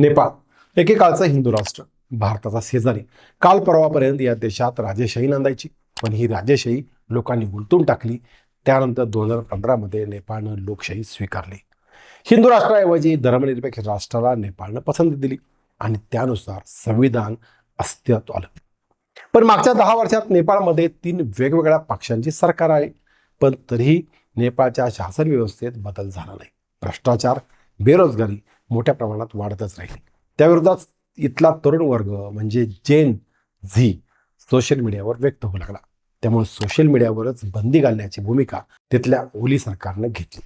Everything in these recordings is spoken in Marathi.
नेपाळ एकेकाळचं हिंदू राष्ट्र भारताचा शेजारी. काल परवापर्यंत या देशात राजेशाही नांदायची. पण ही राजेशाही लोकांनी उलटून टाकली. त्यानंतर दोन हजार पंधरामध्ये नेपाळनं लोकशाही स्वीकारली. हिंदू राष्ट्राऐवजी धर्मनिरपेक्ष राष्ट्राला नेपाळनं पसंती दिली आणि त्यानुसार संविधान अस्तित्वात आलं. पण मागच्या दहा वर्षात नेपाळमध्ये तीन वेगवेगळ्या पक्षांची सरकार आहे पण तरीही नेपाळच्या शासन व्यवस्थेत बदल झाला नाही. भ्रष्टाचार बेरोजगारी मोठ्या प्रमाणात वाढतच राहील. त्याविरोधात इथला तरुण वर्ग म्हणजे जेन झी सोशल मीडियावर व्यक्त होऊ लागला. त्यामुळे सोशल मीडियावरच बंदी घालण्याची भूमिका तिथल्या ओली सरकारनं घेतली.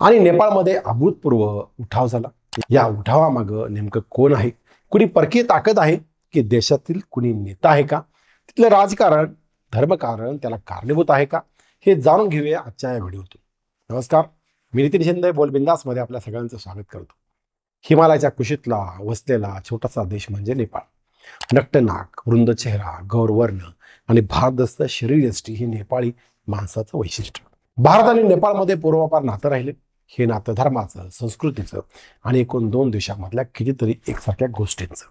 आणि नेपाळमध्ये अभूतपूर्व उठाव झाला. या उठावामागं नेमकं कोण आहे? कुणी परकीय ताकद आहे? की देशातील कुणी नेता आहे का? तिथलं राजकारण धर्मकारण त्याला कारणीभूत आहे का? हे जाणून घेऊया आजच्या या व्हिडिओतून. नमस्कार. मी नितीन शिंदे बोलबिंदासमध्ये आपल्या सगळ्यांचं स्वागत करतो. हिमालयाच्या कुशीतला वसलेला छोटासा देश म्हणजे नेपाळ. नक्टनाक वृंद चेहरा गौरवर्ण आणि भारदस्त शरीरयष्टी ही नेपाळी माणसाचं वैशिष्ट्य. भारत आणि नेपाळमध्ये पूर्वापार नातं राहिले. हे नातं धर्माचं संस्कृतीचं आणि एकूण दोन देशामधल्या कितीतरी एकसारख्या गोष्टींचं.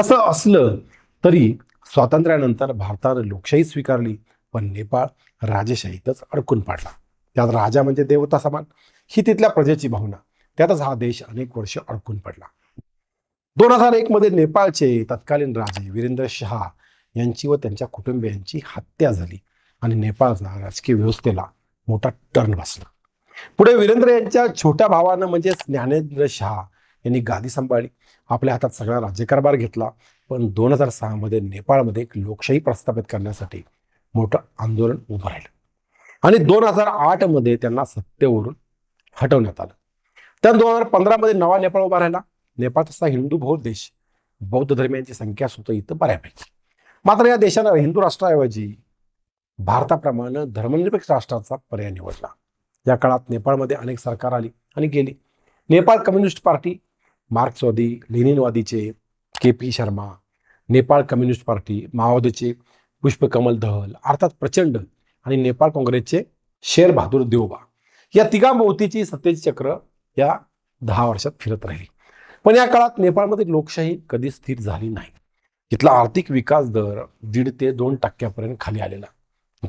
असं असलं तरी स्वातंत्र्यानंतर भारतानं लोकशाही स्वीकारली पण नेपाळ राजेशाहीतच अडकून पडला. त्यात राजा म्हणजे देवता समान. ही तिथल्या प्रजेची भावना. त्यातच हा देश अनेक वर्ष अडकून पडला. दोन हजार एक मध्ये नेपाळचे तत्कालीन राजे वीरेंद्र शहा यांची व त्यांच्या कुटुंबियांची हत्या झाली आणि नेपाळचा राजकीय व्यवस्थेला मोठा टर्न बसला. पुढे वीरेंद्र यांच्या छोट्या भावानं म्हणजे ज्ञानेंद्र शहा यांनी गादी सांभाळली. आपल्या हातात सगळा राज्यकारभार घेतला. पण दोन हजार सहामध्ये नेपाळमध्ये एक लोकशाही प्रस्थापित करण्यासाठी मोठं आंदोलन उभं राहिलं. आणि दोन हजार आठमध्ये त्यांना सत्तेवरून हटवण्यात आलं. त्या दोन हजार पंधरामध्ये नवा नेपाळ उभा राहिला. नेपाळ तसा हिंदू बहुल देश. बौद्ध धर्मियांची संख्या सुद्धा इथं बऱ्यापैकी. मात्र या देशानं हिंदू राष्ट्राऐवजी भारताप्रमाणे धर्मनिरपेक्ष राष्ट्राचा पर्याय निवडला. या काळात नेपाळमध्ये अनेक सरकार आली आणि गेली. नेपाळ कम्युनिस्ट पार्टी मार्क्सवादी लेनिनवादीचे K P Sharma Nepal communist party माओवादीचे Pushpakamal Dahal अर्थात प्रचंड आणि नेपाळ काँग्रेसचे शेर बहादूर देवबा. या तिघांभोवतीची सत्तेची चक्र या दहा वर्षात फिरत राहिली. पण या काळात नेपाळमध्ये लोकशाही कधी स्थिर झाली नाही. इथला आर्थिक विकास दर दीड ते दोन टक्क्यापर्यंत खाली आलेला.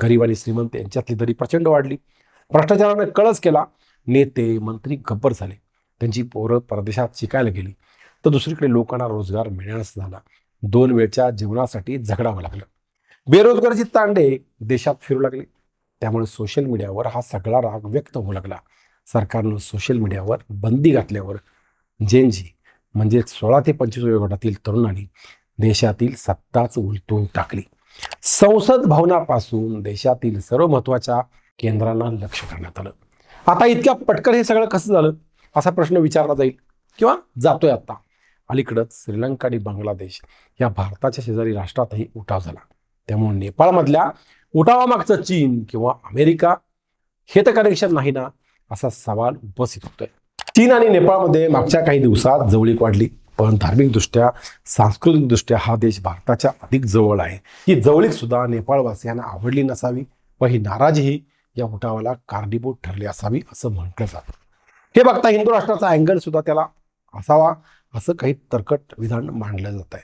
गरीब आणि श्रीमंत यांच्यातली दरी प्रचंड वाढली. भ्रष्टाचाराने कळस केला. नेते मंत्री गब्बर झाले. त्यांची पोरं परदेशात शिकायला गेली. तर दुसरीकडे लोकांना रोजगार मिळण्यास झाला. दोन वेळच्या जीवनासाठी झगडावं लागलं. बेरोजगारीची तांडे देशात फिरू लागले. त्यामुळे सोशल मीडियावर हा सगळा राग व्यक्त होऊ लागला. सरकारनं सोशल मीडियावर बंदी घातल्यावर जेनजी म्हणजे सोळा ते पंचवीस वयोगटातील तरुणांनी देशातील सत्ताच उलटून टाकली. संसद भवनापासून देशातील सर्व महत्त्वाच्या केंद्रांना लक्ष करण्यात आलं. आता इतक्या पटकन हे सगळं कसं झालं? असा प्रश्न विचारला जाईल. किंवा जातोय आता. अलीकडंच श्रीलंका आणि बांगलादेश या भारताच्या शेजारी राष्ट्रातही उठाव झाला. त्यामुळे नेपाळमधल्या उठावामागचं चीन किंवा अमेरिका हे तर कनेक्शन नाही ना असा सवाल उपस्थित होतोय. चीन आणि नेपाळमध्ये मागच्या काही दिवसात जवळीक वाढली पण धार्मिकदृष्ट्या सांस्कृतिकदृष्ट्या हा देश भारताच्या अधिक जवळ आहे. ही जवळीक सुद्धा नेपाळवासियांना आवडली नसावी व ही नाराजीही या उठावाला कारणीभूत ठरली असावी असं म्हटलं जातं. हे बघता हिंदू राष्ट्राचा अँगल सुद्धा त्याला असावा असं काही तरकट विधान मांडलं जात आहे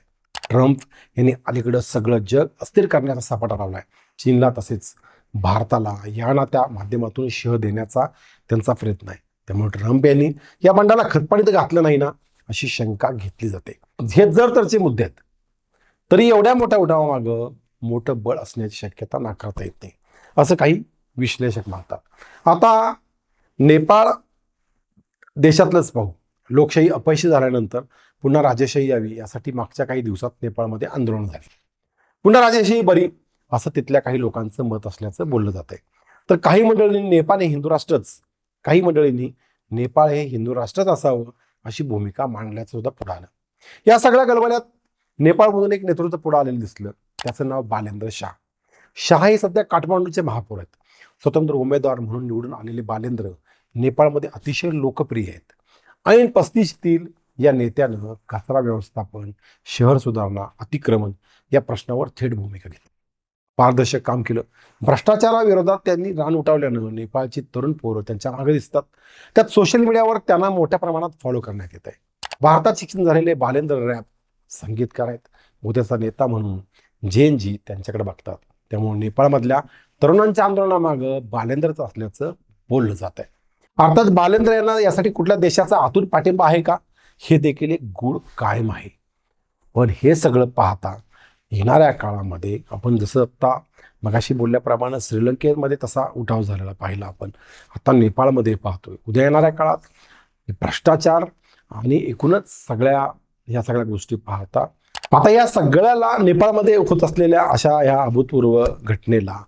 ट्रम्प यांनी अलीकडं सगळं जग अस्थिर करण्याचा सपाटा लावलाय. चीनला तसेच भारताला या त्या माध्यमातून शह देण्याचा त्यांचा प्रयत्न आहे. त्यामुळे ट्रम्प यांनी या बंडाला तर घातलं नाही ना अशी शंका घेतली जाते. हे जर तरचे मुद्दे आहेत तरी एवढ्या मोठ्या उठावामागं मोठं बळ असण्याची शक्यता नाकारता येत नाही. असं काही विश्लेषक मानतात. आता नेपाळ देशातलंच पाहू. लोकशाही अपयशी झाल्यानंतर पुन्हा राजेशाही यावी यासाठी मागच्या काही दिवसात नेपाळमध्ये आंदोलन झाले. पुन्हा राजेशाही बरी असं तिथल्या काही लोकांचं मत असल्याचं बोललं जात आहे तर काही मंडळींनी नेपाळ हे हिंदू राष्ट्रच. काही मंडळींनी नेपाळ हे हिंदू राष्ट्रच असावं अशी भूमिका मांडल्याचं सुद्धा पुढं आलं. या सगळ्या गलबल्यात नेपाळमधून एक नेतृत्व पुढं आलेलं दिसलं. त्याचं नाव बालेंद्र शाह. शाह हे सध्या काठमांडूचे महापौर आहेत. स्वतंत्र उमेदवार म्हणून निवडून आलेले बालेंद्र नेपाळमध्ये अतिशय लोकप्रिय आहेत. ऐन पस्तीसतील या नेत्यानं कचरा व्यवस्थापन शहर सुधारणा अतिक्रमण या प्रश्नावर थेट भूमिका घेतली. पारदर्शक काम केलं. भ्रष्टाचाराविरोधात त्यांनी रान उठवल्यानं नेपाळची तरुण पोरं त्यांच्या मागे दिसतात. त्यात सोशल मीडियावर त्यांना मोठ्या प्रमाणात फॉलो करण्यात येत आहे भारतात शिक्षण झालेले बालेंद्र रॅप संगीतकार आहेत. उद्याचा नेता म्हणून जैनजी त्यांच्याकडे बघतात. त्यामुळे नेपाळमधल्या तरुणांच्या आंदोलनामागं बालेंद्रच असल्याचं बोललं जात आहे अर्थात बालेंद्र यांना यासाठी कुठल्या देशाचा आतून पाठिंबा आहे का? हे देखील एक गूढ कायम आहे. पण हे सगळं पाहता येणाऱ्या काळामध्ये आपण जसं आत्ता मगाशी बोलल्याप्रमाणे श्रीलंकेमध्ये तसा उठाव झालेला पाहिला आपण. आता नेपाळमध्ये पाहतोय. उद्या येणाऱ्या काळात भ्रष्टाचार आणि एकूणच सगळ्या या सगळ्या गोष्टी पाहता आता या सगळ्याला नेपाळमध्ये होत असलेल्या अशा या अभूतपूर्व घटनेला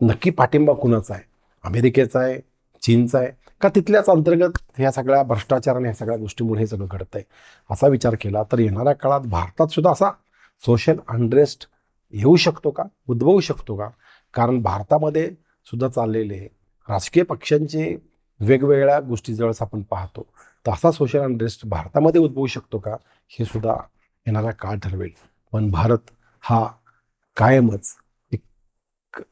नक्की पाठिंबा कुणाचा आहे? अमेरिकेचा आहे? चीनचा आहे? का तिथल्याच अंतर्गत ह्या सगळ्या भ्रष्टाचार आणि ह्या सगळ्या गोष्टीमुळे हे सगळं घडत आहे असा विचार केला. तर येणाऱ्या काळात भारतात सुद्धा असा सोशल अनरेस्ट येऊ शकतो का? उद्भवू शकतो का? कारण भारतामध्ये सुद्धा चाललेले राजकीय पक्षांचे वेगवेगळ्या गोष्टी जवळच आपण पाहतो. तर असा सोशल अनरेस्ट भारतामध्ये उद्भवू शकतो का? हे सुद्धा येणारा काळ ठरवेल. पण भारत हा कायमच एक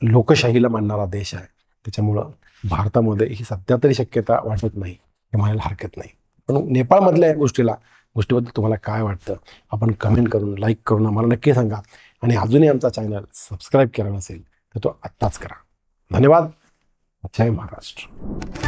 लोकशाहीला मानणारा देश आहे. त्याच्यामुळं भारतामध्ये ही सध्या तरी शक्यता वाटत नाही हे म्हणायला हरकत नाही. पण नेपाळमधल्या या गोष्टीला गोष्टीबद्दल तुम्हाला काय वाटतं? आपण कमेंट करून लाईक करून आम्हाला नक्की सांगा. आणि अजूनही आमचा चॅनल सबस्क्राईब केला नसेल तर तो आत्ताच करा. धन्यवाद. जय महाराष्ट्र.